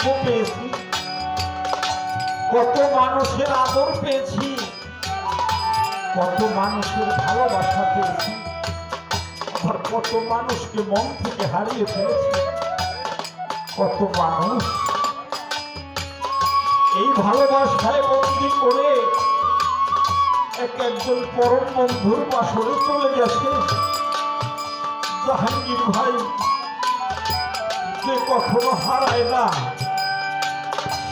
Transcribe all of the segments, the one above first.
সৌভাগ্য পেয়েছি। কত মানুষের আদর পেয়েছি। কত মানুষের ভালোবাসা পেয়েছি। আবার কত মানুষকে মন থেকে হারিয়ে ফেলেছি। কত মানুষ এই ভালোবাসায় বন্দি করে এক একজন পরম বন্ধুর বাসরে চলে গেছে। জাহাঙ্গীর ভাই, যে কখনো হারায় না।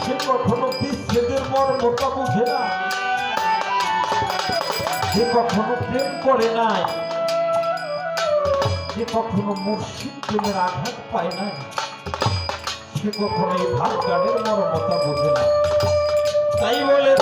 সে কখনো বিচ্ছেদের মর্মতা বুঝে না। যে কখনো প্রেম করে নাই যে কখনো মুর্শিদ প্রেমের আঘাত পায় না। সে কখনো এই ভাত গানের মর্মতা বোঝে না। তাই বলেছে